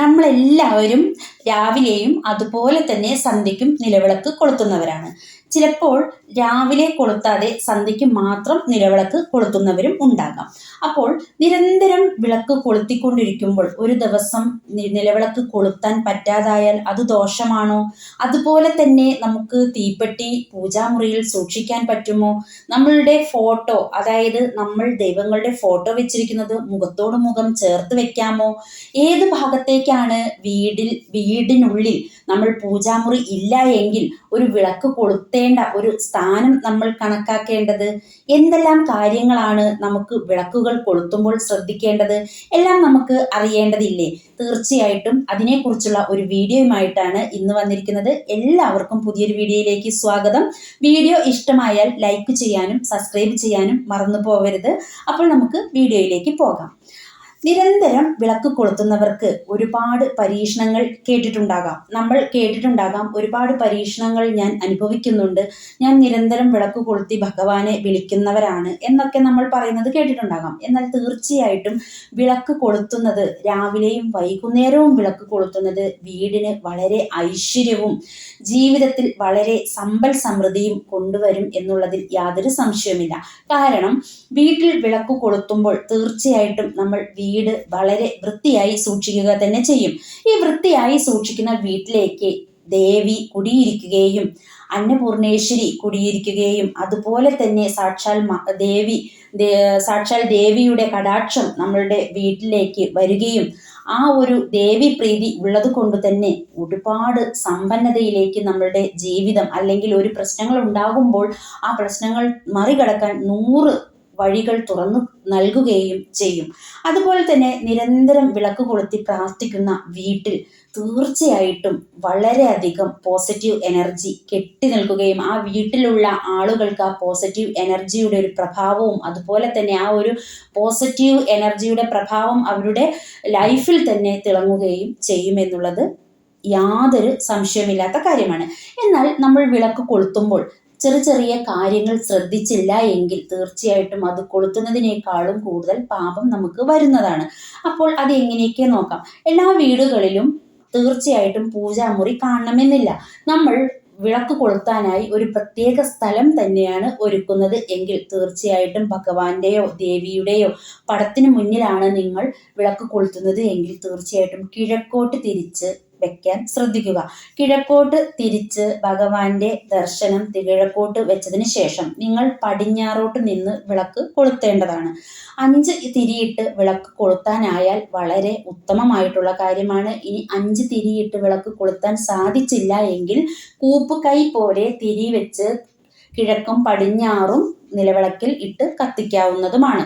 നമ്മളെല്ലാവരും രാവിലെയും അതുപോലെ തന്നെ സന്ധ്യയ്ക്കും നിലവിളക്ക് കൊളുത്തുന്നവരാണ്. ചിലപ്പോൾ രാവിലെ കൊളുത്താതെ സന്ധ്യയ്ക്ക് മാത്രം നിലവിളക്ക് കൊളുത്തുന്നവരും ഉണ്ടാകാം. അപ്പോൾ നിരന്തരം വിളക്ക് കൊളുത്തിക്കൊണ്ടിരിക്കുമ്പോൾ ഒരു ദിവസം നിലവിളക്ക് കൊളുത്താൻ പറ്റാതായാൽ അത് ദോഷമാണോ? അതുപോലെ തന്നെ നമുക്ക് തീപ്പെട്ടി പൂജാമുറിയിൽ സൂക്ഷിക്കാൻ പറ്റുമോ? നമ്മളുടെ ഫോട്ടോ അതായത് നമ്മൾ ദൈവങ്ങളുടെ ഫോട്ടോ വെച്ചിരിക്കുന്നത് മുഖത്തോട് മുഖം ചേർത്ത് വെക്കാമോ? ഏത് ഭാഗത്തേക്കാണ് വീടിൽ വീടിനുള്ളിൽ നമ്മൾ പൂജാമുറി ഇല്ല എങ്കിൽ ഒരു വിളക്ക് കൊളുത്തേണ്ട ഒരു സ്ഥാനം നമ്മൾ കണക്കാക്കേണ്ടത്? എന്തെല്ലാം കാര്യങ്ങളാണ് നമുക്ക് വിളക്കുകൾ കൊളുത്തുമ്പോൾ ശ്രദ്ധിക്കേണ്ടത്? എല്ലാം നമുക്ക് അറിയേണ്ടതില്ലേ? തീർച്ചയായിട്ടും അതിനെക്കുറിച്ചുള്ള ഒരു വീഡിയോയുമായിട്ടാണ് ഇന്ന് വന്നിരിക്കുന്നത്. എല്ലാവർക്കും പുതിയൊരു വീഡിയോയിലേക്ക് സ്വാഗതം. വീഡിയോ ഇഷ്ടമായാൽ ലൈക്ക് ചെയ്യാനും സബ്സ്ക്രൈബ് ചെയ്യാനും മറന്നു അപ്പോൾ നമുക്ക് വീഡിയോയിലേക്ക് പോകാം. നിരന്തരം വിളക്ക് കൊളുത്തുന്നവർക്ക് ഒരുപാട് പരീക്ഷണങ്ങൾ കേട്ടിട്ടുണ്ടാകാം. നമ്മൾ കേട്ടിട്ടുണ്ടാകാം ഒരുപാട് പരീക്ഷണങ്ങൾ ഞാൻ അനുഭവിക്കുന്നുണ്ട്. ഞാൻ നിരന്തരം വിളക്ക് കൊളുത്തി ഭഗവാനെ വിളിക്കുന്നവരാണ് എന്നൊക്കെ നമ്മൾ പറയുന്നത് കേട്ടിട്ടുണ്ടാകാം. എന്നാൽ തീർച്ചയായിട്ടും വിളക്ക് കൊളുത്തുന്നത് രാവിലെയും വൈകുന്നേരവും വിളക്ക് കൊളുത്തുന്നത് വീടിന് വളരെ ഐശ്വര്യവും ജീവിതത്തിൽ വളരെ സമ്പൽ സമൃദ്ധിയും കൊണ്ടുവരും എന്നുള്ളതിൽ യാതൊരു സംശയവുമില്ല. കാരണം വീട്ടിൽ വിളക്ക് കൊളുത്തുമ്പോൾ തീർച്ചയായിട്ടും നമ്മൾ വീട് വളരെ വൃത്തിയായി സൂക്ഷിക്കുക തന്നെ ചെയ്യും. ഈ വൃത്തിയായി സൂക്ഷിക്കുന്ന വീട്ടിലേക്ക് ദേവി കുടിയിരിക്കുകയും അന്നപൂർണേശ്വരി കുടിയിരിക്കുകയും അതുപോലെ തന്നെ സാക്ഷാൽ ദേവി സാക്ഷാൽ ദേവിയുടെ കടാക്ഷം നമ്മളുടെ വീട്ടിലേക്ക് വരികയും ആ ഒരു ദേവി പ്രീതി ഉള്ളത് കൊണ്ട് തന്നെ ഒരുപാട് സമ്പന്നതയിലേക്ക് നമ്മളുടെ ജീവിതം അല്ലെങ്കിൽ ഒരു പ്രശ്നങ്ങൾ ഉണ്ടാകുമ്പോൾ ആ പ്രശ്നങ്ങൾ മറികടക്കാൻ നൂറ് വഴികൾ തുറന്നു നൽകുകയും ചെയ്യും. അതുപോലെ തന്നെ നിരന്തരം വിളക്ക് കൊളുത്തി പ്രാർത്ഥിക്കുന്ന വീട്ടിൽ തീർച്ചയായിട്ടും വളരെയധികം പോസിറ്റീവ് എനർജി കെട്ടി നിൽക്കുകയും ആ വീട്ടിലുള്ള ആളുകൾക്ക് ആ പോസിറ്റീവ് എനർജിയുടെ ഒരു പ്രഭാവവും അതുപോലെ തന്നെ ആ ഒരു പോസിറ്റീവ് എനർജിയുടെ പ്രഭാവം അവരുടെ ലൈഫിൽ തന്നെ തിളങ്ങുകയും ചെയ്യുമെന്നുള്ളത് യാതൊരു സംശയമില്ലാത്ത കാര്യമാണ്. എന്നാൽ നമ്മൾ വിളക്ക് കൊളുത്തുമ്പോൾ ചെറിയ ചെറിയ കാര്യങ്ങൾ ശ്രദ്ധിച്ചില്ല എങ്കിൽ തീർച്ചയായിട്ടും അത് കൊളുത്തുന്നതിനേക്കാളും കൂടുതൽ പാപം നമുക്ക് വരുന്നതാണ്. അപ്പോൾ അത് എങ്ങനെയൊക്കെ നോക്കാം. എല്ലാ വീടുകളിലും തീർച്ചയായിട്ടും പൂജാമുറി കാണണമെന്നില്ല. നമ്മൾ വിളക്ക് കൊളുത്താനായി ഒരു പ്രത്യേക സ്ഥലം തന്നെയാണ് ഒരുക്കുന്നത് എങ്കിൽ തീർച്ചയായിട്ടും ഭഗവാന്റെയോ ദേവിയുടെയോ പടത്തിന് മുന്നിലാണ് നിങ്ങൾ വിളക്ക് കൊളുത്തുന്നത് എങ്കിൽ തീർച്ചയായിട്ടും കിഴക്കോട്ട് തിരിച്ച് വെക്കാൻ ശ്രദ്ധിക്കുക. കിഴക്കോട്ട് തിരിച്ച് ഭഗവാന്റെ ദർശനം കിഴക്കോട്ട് വെച്ചതിന് ശേഷം നിങ്ങൾ പടിഞ്ഞാറോട്ട് നിന്ന് വിളക്ക് കൊളുത്തേണ്ടതാണ്. അഞ്ച് തിരിയിട്ട് വിളക്ക് കൊളുത്താനായാൽ വളരെ ഉത്തമമായിട്ടുള്ള കാര്യമാണ്. ഇനി അഞ്ച് തിരിയിട്ട് വിളക്ക് കൊളുത്താൻ സാധിച്ചില്ല എങ്കിൽ കൂപ്പ് കൈ പോലെ തിരി വെച്ച് കിഴക്കും പടിഞ്ഞാറും നിലവിളക്കിൽ ഇട്ട് കത്തിക്കാവുന്നതുമാണ്.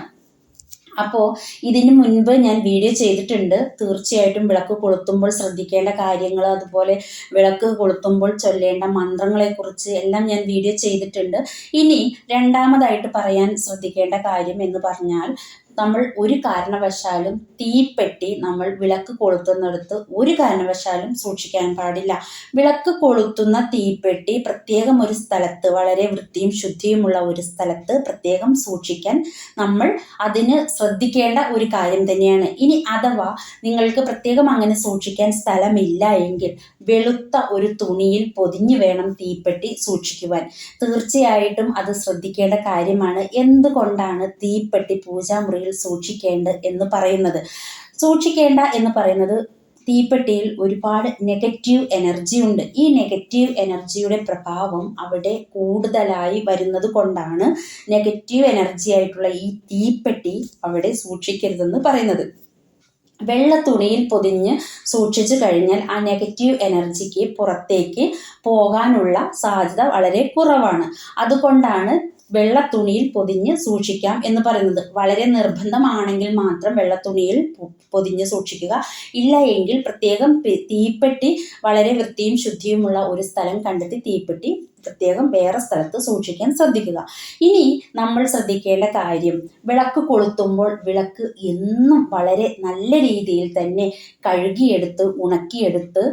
അപ്പോൾ ഇതിന് മുൻപ് ഞാൻ വീഡിയോ ചെയ്തിട്ടുണ്ട്. തീർച്ചയായിട്ടും വിളക്ക് കൊളുത്തുമ്പോൾ ശ്രദ്ധിക്കേണ്ട കാര്യങ്ങൾ അതുപോലെ വിളക്ക് കൊളുത്തുമ്പോൾ ചൊല്ലേണ്ട മന്ത്രങ്ങളെക്കുറിച്ച് എല്ലാം ഞാൻ വീഡിയോ ചെയ്തിട്ടുണ്ട്. ഇനി രണ്ടാമതായിട്ട് പറയാൻ ശ്രദ്ധിക്കേണ്ട കാര്യം എന്ന് പറഞ്ഞാൽ നമ്മൾ ഒരു കാരണവശാലും തീപ്പെട്ടി നമ്മൾ വിളക്ക് കൊളുത്തുന്നിടത്ത് ഒരു കാരണവശാലും സൂക്ഷിക്കാൻ പാടില്ല. വിളക്ക് കൊളുത്തുന്ന തീപ്പെട്ടി പ്രത്യേകം ഒരു സ്ഥലത്ത് വളരെ വൃത്തിയും ശുദ്ധിയുമുള്ള ഒരു സ്ഥലത്ത് പ്രത്യേകം സൂക്ഷിക്കാൻ നമ്മൾ അതിന് ശ്രദ്ധിക്കേണ്ട ഒരു കാര്യം തന്നെയാണ്. ഇനി അഥവാ നിങ്ങൾക്ക് പ്രത്യേകം അങ്ങനെ സൂക്ഷിക്കാൻ സ്ഥലമില്ല എങ്കിൽ വെളുത്ത ഒരു തുണിയിൽ പൊതിഞ്ഞു വേണം തീപ്പെട്ടി സൂക്ഷിക്കുവാൻ. തീർച്ചയായിട്ടും അത് ശ്രദ്ധിക്കേണ്ട കാര്യമാണ്. എന്തുകൊണ്ടാണ് തീപ്പെട്ടി പൂജാമുറി തീപ്പെട്ടിയിൽ സൂക്ഷിക്കേണ്ട എന്ന് പറയുന്നത്. സൂക്ഷിക്കേണ്ട എന്ന് പറയുന്നത് തീപ്പെട്ടിയിൽ ഒരുപാട് നെഗറ്റീവ് എനർജി ഉണ്ട്. ഈ നെഗറ്റീവ് എനർജിയുടെ പ്രഭാവം അവിടെ കൂടുതലായി വരുന്നത് കൊണ്ടാണ് നെഗറ്റീവ് എനർജി ആയിട്ടുള്ള ഈ തീപ്പെട്ടി അവിടെ സൂക്ഷിക്കരുതെന്ന് പറയുന്നത്. വെള്ള തുണിയിൽ പൊതിഞ്ഞ് സൂക്ഷിച്ചു കഴിഞ്ഞാൽ ആ നെഗറ്റീവ് എനർജിക്ക് പുറത്തേക്ക് പോകാനുള്ള സാധ്യത വളരെ കുറവാണ്. അതുകൊണ്ടാണ് വെള്ള തുണിയിൽ പൊതിഞ്ഞ് സൂക്ഷിക്കാം എന്ന് പറയുന്നത്. വളരെ നിർബന്ധമാണെങ്കിൽ മാത്രം വെള്ള തുണിയിൽ പൊതിഞ്ഞ് സൂക്ഷിക്കുക. ഇല്ല എങ്കിൽ പ്രത്യേകം തീപ്പെട്ടി വളരെ വൃത്തിയും ശുദ്ധിയുമുള്ള ഒരു സ്ഥലം കണ്ടെത്തി തീപ്പെട്ടി പ്രത്യേകം വേറെ സ്ഥലത്ത് സൂക്ഷിക്കാൻ ശ്രദ്ധിക്കുക. ഇനി നമ്മൾ ശ്രദ്ധിക്കേണ്ട കാര്യം വിളക്ക് കൊളുത്തുമ്പോൾ വിളക്ക് എന്നും വളരെ നല്ല രീതിയിൽ തന്നെ കഴുകിയെടുത്ത് ഉണക്കിയെടുത്ത്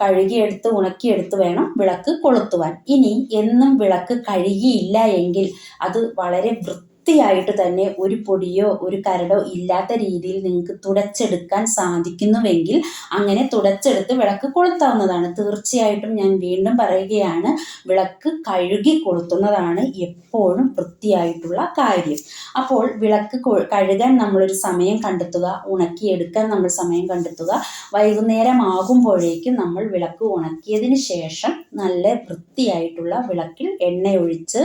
കഴുകിയെടുത്ത് ഉണക്കിയെടുത്ത് വേണം വിളക്ക് കൊളുത്തുവാൻ. ഇനി എന്നും വിളക്ക് കഴുകിയില്ല എങ്കിൽ അത് വളരെ വൃത്തി വൃത്തിയായിട്ട് തന്നെ ഒരു പൊടിയോ ഒരു കരടോ ഇല്ലാത്ത രീതിയിൽ നിങ്ങൾക്ക് തുടച്ചെടുക്കാൻ സാധിക്കുന്നുവെങ്കിൽ അങ്ങനെ തുടച്ചെടുത്ത് വിളക്ക് കൊളുത്താവുന്നതാണ്. തീർച്ചയായിട്ടും ഞാൻ വീണ്ടും പറയുകയാണ് വിളക്ക് കഴുകി കൊളുത്തുന്നതാണ് എപ്പോഴും വൃത്തിയായിട്ടുള്ള കാര്യം. അപ്പോൾ വിളക്ക് കഴുകാൻ നമ്മളൊരു സമയം കണ്ടെത്തുക ഉണക്കിയെടുക്കാൻ നമ്മൾ സമയം കണ്ടെത്തുക. വൈകുന്നേരം ആകുമ്പോഴേക്കും നമ്മൾ വിളക്ക് ഉണക്കിയതിന് ശേഷം നല്ല വൃത്തിയായിട്ടുള്ള വിളക്കിൽ എണ്ണയൊഴിച്ച്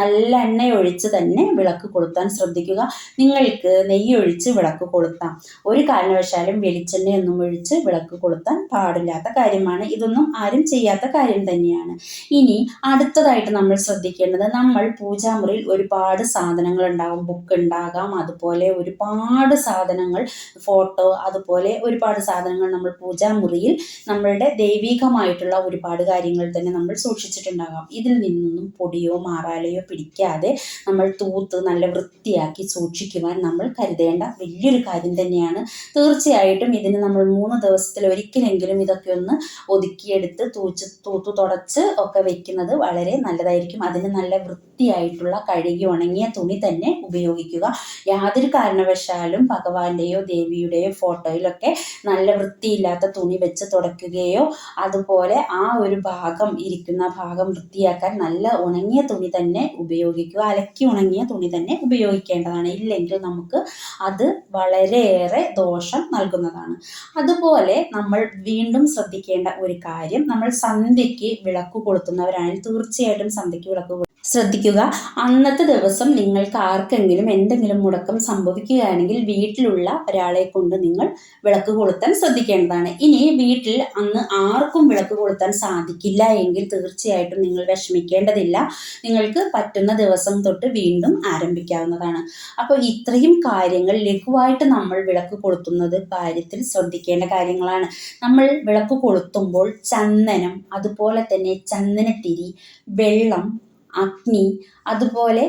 നല്ല എണ്ണയൊഴിച്ച് തന്നെ വിളക്ക് കൊളുത്താൻ ശ്രദ്ധിക്കുക. നിങ്ങൾക്ക് നെയ്യ് ഒഴിച്ച് വിളക്ക് കൊളുത്താം. ഒരു കാരണവശാലും വെളിച്ചെണ്ണയൊന്നും ഒഴിച്ച് വിളക്ക് കൊളുത്താൻ പാടില്ലാത്ത കാര്യമാണ്. ഇതൊന്നും ആരും ചെയ്യാത്ത കാര്യം തന്നെയാണ്. ഇനി അടുത്തതായിട്ട് നമ്മൾ ശ്രദ്ധിക്കേണ്ടത് നമ്മൾ പൂജാമുറിയിൽ ഒരുപാട് സാധനങ്ങൾ ഉണ്ടാകും ബുക്ക് ഉണ്ടാകാം. അതുപോലെ ഒരുപാട് സാധനങ്ങൾ ഫോട്ടോ അതുപോലെ ഒരുപാട് സാധനങ്ങൾ നമ്മൾ പൂജാമുറിയിൽ നമ്മളുടെ ദൈവികമായിട്ടുള്ള ഒരുപാട് കാര്യങ്ങൾ തന്നെ നമ്മൾ സൂക്ഷിച്ചിട്ടുണ്ടാകാം. ഇതിൽ നിന്നൊന്നും പൊടിയോ മാറാലയോ പിടിക്കാതെ നമ്മൾ തൂത്ത് നല്ല വൃത്തിയാക്കി സൂക്ഷിക്കുവാൻ നമ്മൾ കരുതേണ്ട വലിയൊരു കാര്യം തന്നെയാണ്. തീർച്ചയായിട്ടും ഇതിന് നമ്മൾ മൂന്ന് ദിവസത്തിൽ ഒരിക്കലെങ്കിലും ഇതൊക്കെ ഒന്ന് ഒതുക്കിയെടുത്ത് തൂച്ച് തൂത്തു തുടച്ച് ഒക്കെ വെക്കുന്നത് വളരെ നല്ലതായിരിക്കും. അതിന് നല്ല വൃത്തിയായിട്ടുള്ള കഴുകി ഉണങ്ങിയ തുണി തന്നെ ഉപയോഗിക്കുക. യാതൊരു കാരണവശാലും ഭഗവാന്റെയോ ദേവിയുടെയോ ഫോട്ടോയിലൊക്കെ നല്ല വൃത്തിയില്ലാത്ത തുണി വെച്ച് തുടയ്ക്കുകയോ അതുപോലെ ആ ഒരു ഭാഗം ഇരിക്കുന്ന ഭാഗം വൃത്തിയാക്കാൻ നല്ല ഉണങ്ങിയ തുണി തന്നെ ഉപയോഗിക്കുക. അലക്കി ഉണങ്ങിയ തുണി തന്നെ ഉപയോഗിക്കേണ്ടതാണ്. ഇല്ലെങ്കിൽ നമുക്ക് അത് വളരെയേറെ ദോഷം നൽകുന്നതാണ്. അതുപോലെ നമ്മൾ വീണ്ടും ശ്രദ്ധിക്കേണ്ട ഒരു കാര്യം നമ്മൾ സന്ധ്യയ്ക്ക് വിളക്ക് കൊളുത്തുന്നവരാണെങ്കിൽ തീർച്ചയായിട്ടും സന്ധ്യയ്ക്ക് വിളക്ക് ശ്രദ്ധിക്കുക. അന്നത്തെ ദിവസം നിങ്ങൾക്ക് ആർക്കെങ്കിലും എന്തെങ്കിലും മുടക്കം സംഭവിക്കുകയാണെങ്കിൽ വീട്ടിലുള്ള ഒരാളെ കൊണ്ട് നിങ്ങൾ വിളക്ക് കൊളുത്താൻ ശ്രദ്ധിക്കേണ്ടതാണ്. ഇനി വീട്ടിൽ അന്ന് ആർക്കും വിളക്ക് കൊളുത്താൻ സാധിക്കില്ല എങ്കിൽ തീർച്ചയായിട്ടും നിങ്ങൾ വിഷമിക്കേണ്ടതില്ല. നിങ്ങൾക്ക് പറ്റുന്ന ദിവസം തൊട്ട് വീണ്ടും ആരംഭിക്കാവുന്നതാണ്. അപ്പോൾ ഇത്രയും കാര്യങ്ങൾ ലഘുവായിട്ട് നമ്മൾ വിളക്ക് കൊളുത്തുന്നത് കാര്യത്തിൽ ശ്രദ്ധിക്കേണ്ട കാര്യങ്ങളാണ്. നമ്മൾ വിളക്ക് കൊളുത്തുമ്പോൾ ചന്ദനം അതുപോലെ തന്നെ ചന്ദനത്തിരി വെള്ളം അഗ്നി അതുപോലെ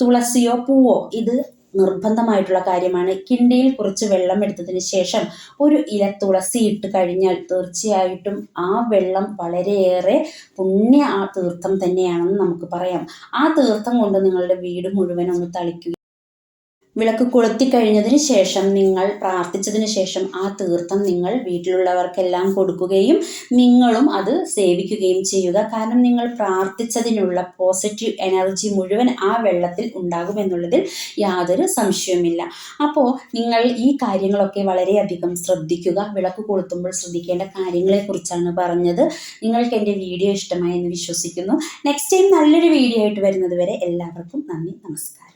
തുളസിയോ പൂവോ. ഇത് നിർബന്ധമായിട്ടുള്ള കാര്യമാണ്. കിണ്ടിയിൽ കുറച്ച് വെള്ളം എടുത്തതിന് ശേഷം ഒരു ഇല തുളസി ഇട്ട് കഴിഞ്ഞാൽ തീർച്ചയായിട്ടും ആ വെള്ളം വളരെയേറെ പുണ്യ ആ തീർത്ഥം തന്നെയാണെന്ന് നമുക്ക് പറയാം. ആ തീർത്ഥം കൊണ്ട് നിങ്ങളുടെ വീട് മുഴുവൻ ഒന്ന് തളിക്കുക വിളക്ക് കൊളുത്തി കഴിഞ്ഞതിന് ശേഷം നിങ്ങൾ പ്രാർത്ഥിച്ചതിന് ശേഷം ആ തീർത്ഥം നിങ്ങൾ വീട്ടിലുള്ളവർക്കെല്ലാം കൊടുക്കുകയും നിങ്ങളും അത് സേവിക്കുകയും ചെയ്യുക. കാരണം നിങ്ങൾ പ്രാർത്ഥിച്ചതിനുള്ള പോസിറ്റീവ് എനർജി മുഴുവൻ ആ വെള്ളത്തിൽ ഉണ്ടാകുമെന്നുള്ളതിൽ യാതൊരു സംശയവുമില്ല. അപ്പോൾ നിങ്ങൾ ഈ കാര്യങ്ങളൊക്കെ വളരെയധികം ശ്രദ്ധിക്കുക. വിളക്ക് കൊളുത്തുമ്പോൾ ശ്രദ്ധിക്കേണ്ട കാര്യങ്ങളെക്കുറിച്ചാണ് പറഞ്ഞത്. നിങ്ങൾക്ക് എന്റെ വീഡിയോ ഇഷ്ടമായി എന്ന് വിശ്വസിക്കുന്നു. നെക്സ്റ്റ് ടൈം നല്ലൊരു വീഡിയോ ആയിട്ട് വരുന്നത് വരെ എല്ലാവർക്കും നന്ദി നമസ്കാരം.